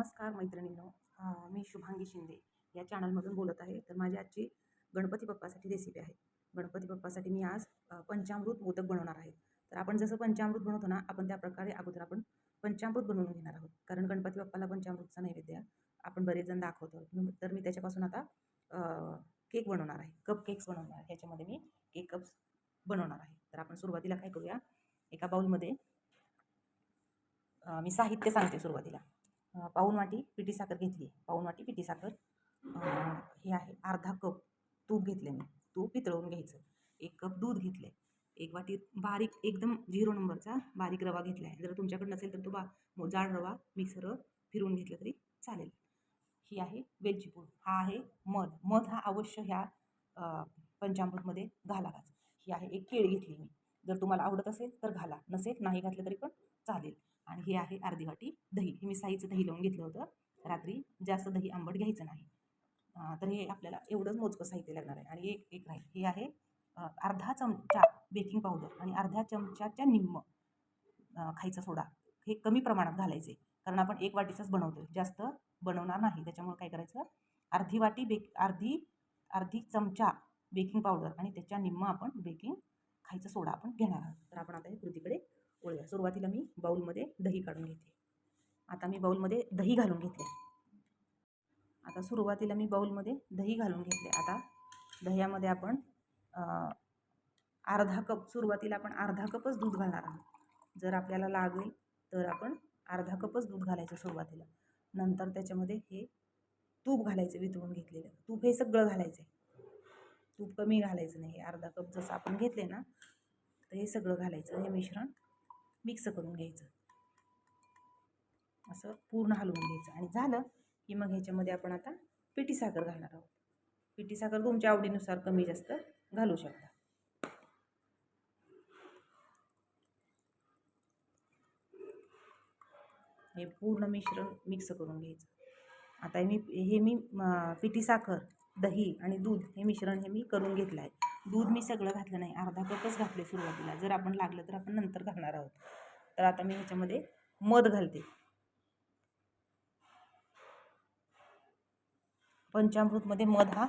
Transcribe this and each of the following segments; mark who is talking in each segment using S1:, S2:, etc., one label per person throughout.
S1: नमस्कार मैत्रिणींनो. मी शुभांगी शिंदे या चॅनलमधून बोलत आहे. तर माझी आजची गणपती बाप्पासाठी रेसिपी आहे. गणपती बाप्पासाठी मी आज पंचामृत मोदक बनवणार आहे. तर आपण जसं पंचामृत बनवतो ना आपण त्या प्रकारे अगोदर आपण पंचामृत बनवून घेणार आहोत. कारण गणपती बाप्पाला पंचामृतचा नैवेद्य आपण बरेच जण दाखवतो. तर मी त्याच्यापासून आता केक बनवणार आहे. कप केक्स बनवणार आहे. ह्याच्यामध्ये मी केक कप्स बनवणार आहे. तर आपण सुरुवातीला काय करूया? एका बाउलमध्ये मी साहित्य सांगते सुरुवातीला. पाऊण वाटी पिठी साखर घेतली पाऊण वाटी पिठी साखर. हे आहे. अर्धा कप तूप घेतले मी. तूप पितळवून घ्यायचं. एक कप दूध घेतले एक वाटी बारीक एकदम झिरो नंबरचा बारीक रवा घेतला आहे जर तुमच्याकडे नसेल तर तो बा जाड रवा मिक्सर फिरवून घेतला तरी चालेल. ही आहे वेलची पूड. हा आहे मध. मध हा अवश्य ह्या पंचामृतमध्ये घालावाच. ही आहे एक केळी घेतली मी. जर तुम्हाला आवडत असेल तर घाला. नसेल नाही घातलं तरी पण चालेल. आणि हे आहे अर्धी वाटी दही. हे मी साईचं दही लावून घेतलं होतं. रात्री जास्त दही आंबट घ्यायचं नाही. तर हे आपल्याला एवढंच मोजकं साहित्य लागणार आहे. आणि एक एक राहील. हे आहे अर्धा चमचा बेकिंग पावडर आणि अर्ध्या चमच्याच्या निम्म खायचा सोडा. हे कमी प्रमाणात घालायचे. कारण आपण एक वाटीचंच बनवतो जास्त बनवणार नाही. त्याच्यामुळे काय करायचं? अर्धी वाटी बेक अर्धी अर्धी चमचा बेकिंग पावडर आणि त्याच्या निम्म आपण बेकिंग खायचा सोडा आपण घेणार आहोत. तर आपण आता हे कृतीकडे वळूया सुरुवातीला मी बाऊलमध्ये दही काढून घेते. आता मी बाऊलमध्ये दही घालून घेते. आता सुरुवातीला मी बाऊलमध्ये दही घालून घेतले आता दह्यामध्ये आपण अर्धा कप सुरुवातीला आपण अर्धा कपच दूध घालणार आहोत. जर आपल्याला लागेल तर आपण अर्धा कपच दूध घालायचं सुरुवातीला. नंतर त्याच्यामध्ये हे तूप घालायचं वितळून घेतलेलं. तूप हे सगळं घालायचं आहे तूप कमी घालायचं नाही. अर्धा कप जसं आपण घेतले ना तर हे सगळं घालायचं. हे मिश्रण मिक्स करून घ्यायचं. असं पूर्ण हलवून घ्यायचं. आणि झालं की मग ह्याच्यामध्ये आपण आता पिठी साखर घालणार आहोत. पिठी साखर तुमच्या आवडीनुसार कमी जास्त घालू शकता. हे पूर्ण मिश्रण मिक्स करून घ्यायचं. आता मी हे मी पिठी साखर दही आणि दूध हे मिश्रण हे मी करून घेतलं आहे. दूध मी सगळं घातलं नाही अर्धा कपच घातले सुरुवातीला. जर आपण लागलं तर आपण नंतर घालणार आहोत. तर आता मी ह्याच्यामध्ये मध घालते. पंचामृतमध्ये मध हा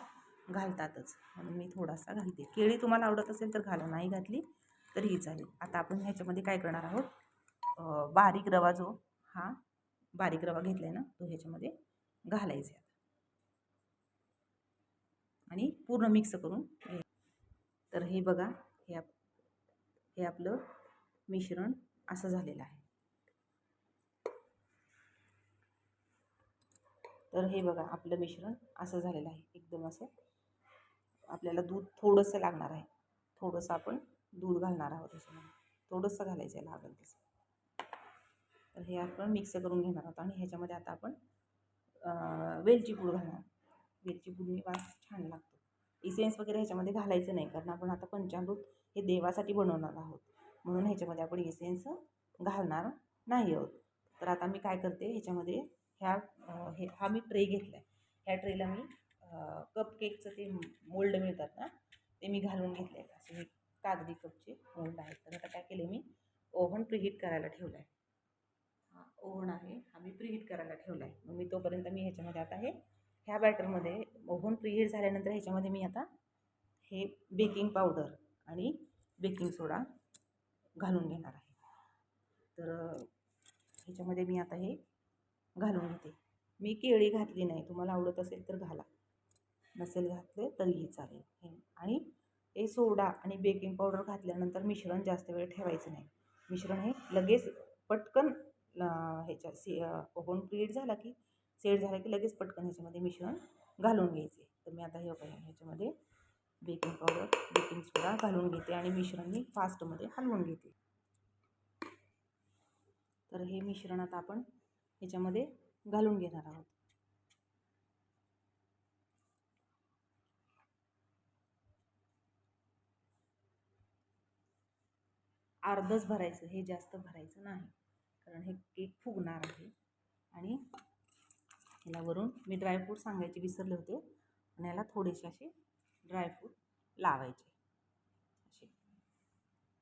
S1: घालतातच. म्हणून मी थोडासा घालते. केळी तुम्हाला आवडत असेल तर घाला. नाही घातली तरीही चालेल. आता आपण ह्याच्यामध्ये काय करणार आहोत? बारीक रवा जो हा बारीक रवा घेतला आहे ना तो ह्याच्यामध्ये घालायचा आहे. आणि पूर्ण मिक्स करून तर हे बघा हे आप हे आपलं मिश्रण असं झालेलं आहे. तर हे बघा आपलं मिश्रण असं झालेलं आहे. एकदम असं आपल्याला दूध थोडंसं लागणार आहे. थोडंसं आपण दूध घालणार आहोत त्याच्यामध्ये थोडंसं घालायचं आहे लागेल तसं. तर हे आपण मिक्स करून घेणार आहोत आणि ह्याच्यामध्ये आता आपण वेलची पूड घालणार वेलची पूडनी वास छान लागतो. इसेन्स वगैरे ह्याच्यामध्ये घालायचं नाही कारण आपण आता पंचामृत हे देवासाठी बनवणार आहोत. म्हणून ह्याच्यामध्ये आपण इसेन्स घालणार नाही आहोत. तर आता मी काय करते ह्याच्यामध्ये ह्या हे हा मी ट्रे घेतला आहे ह्या ट्रेला मी कप केकचं ते मोल्ड मिळतात ना ते मी घालून घेतले आहे असे हे कागदी कपचे मोल्ड आहेत. तर आता काय केले मी ओव्हन प्रिहीट करायला ठेवलं आहे हा ओव्हन आहे हा मी प्रिहीट करायला ठेवला आहे मग मी तोपर्यंत मी ह्याच्यामध्ये आता हे ह्या बॅटरमध्ये ओव्हन प्रिहीट झाल्यानंतर ह्याच्यामध्ये मी आता हे बेकिंग पावडर आणि बेकिंग सोडा घालून घेणार आहे. तर ह्याच्यामध्ये मी आता हे घालून घेते. मी केळी घातली नाही. तुम्हाला आवडत असेल तर घाला. नसेल घातले तरीही चालेल. आणि हे सोडा आणि बेकिंग पावडर घातल्यानंतर मिश्रण जास्त वेळ ठेवायचं नाही. मिश्रण हे लगेच पटकन ह्याच्या सी ओव्हन क्रिएट झाला की सेट झाला की लगेच पटकन ह्याच्यामध्ये मिश्रण घालून घ्यायचे. तर मी आता हे ह्याच्यामध्ये बेकिंग पावडर सुद्धा घालून घेते आणि मिश्रण मी फास्टमध्ये हलवून घेते. तर हे मिश्रण आता आपण ह्याच्यामध्ये घालून घेणार आहोत. अर्धच भरायचं हे जास्त भरायचं नाही कारण हे केक फुगणार आहे. आणि ह्याला वरून मी ड्रायफ्रूट सांगायचे विसरले होते आणि याला थोडेसे असे ड्रायफ्रूट लावायचे.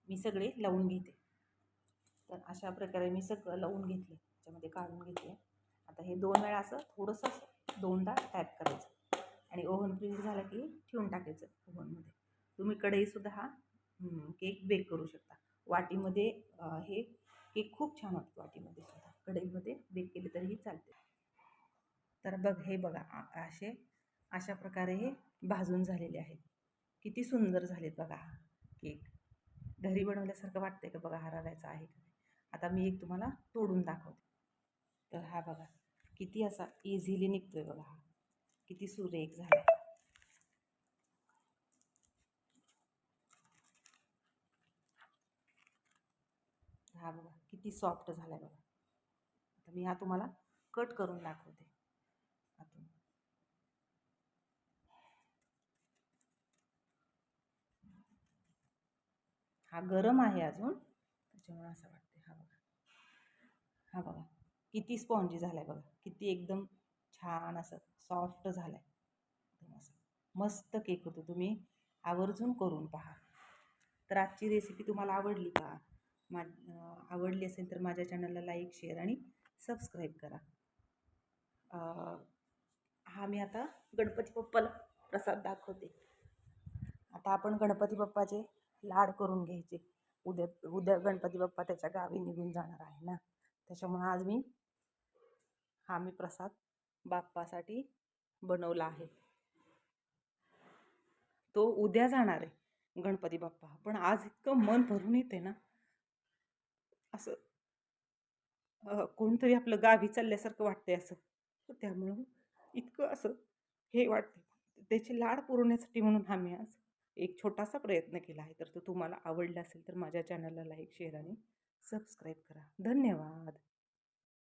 S1: मी सगळे लावून घेते. तर अशा प्रकारे मी सगळं लावून घेतले. त्याच्यामध्ये काढून घेतले. आता हे दोन वेळा असं थोडंसं दोनदा टॅप करायचं. आणि ओव्हन प्रीट झालं की ठेवून टाकायचं ओव्हनमध्ये तुम्ही कढईसुद्धा हा केक बेक करू शकता. वाटीमध्ये हे केक खूप छान होतं वाटीमध्ये सुद्धा. कढईमध्ये बेक केले तरीही चालते. तर बघ हे बघा असे अशा प्रकारे हे भाजून झालेले आहेत. किती सुंदर झालेत बघा केक घरी बनवल्यासारखं वाटतं आहे का बघा हा रव्याचा आहे का आता मी एक तुम्हाला तोडून दाखवते. तर हा बघा किती असा इझिली निघतोय बघा हा. किती सुरेख झाला. हा बघा किती सॉफ्ट झाला आहे बघा. आता मी हा तुम्हाला कट करून दाखवते. हा गरम आहे अजून. त्याच्यामुळे असं वाटते हा बघा. हा बघा. किती स्पॉन्जी झाला आहे बघा. किती एकदम छान असं सॉफ्ट झालं आहे एकदम असं मस्त केक होतो. तुम्ही आवर्जून करून पहा. तर आजची रेसिपी तुम्हाला आवडली का? मा आवडली असेल तर माझ्या चॅनलला लाईक शेअर आणि सबस्क्राईब करा. हा मी आता गणपती बाप्पाला प्रसाद दाखवते. आता आपण गणपती बाप्पाचे लाड करून घ्यायचे. उद्या उद्या गणपती बाप्पा त्याच्या गावी निघून जाणार आहे ना. त्याच्यामुळं आज मी हा मी प्रसाद बाप्पासाठी बनवला आहे. तो उद्या जाणार आहे गणपती बाप्पा. पण आज इतकं मन भरून येते ना. असं कोणतरी आपलं गावी चालल्यासारखं वाटतंय असं. त्यामुळं इतकं असं हे वाटते त्याचे लाड पुरवण्यासाठी म्हणून आम्ही आज एक छोटासा प्रयत्न केला आहे. तर तो तुम्हाला आवडला असेल तर माझ्या चॅनलला लाईक शेअर आणि सबस्क्राईब करा. धन्यवाद!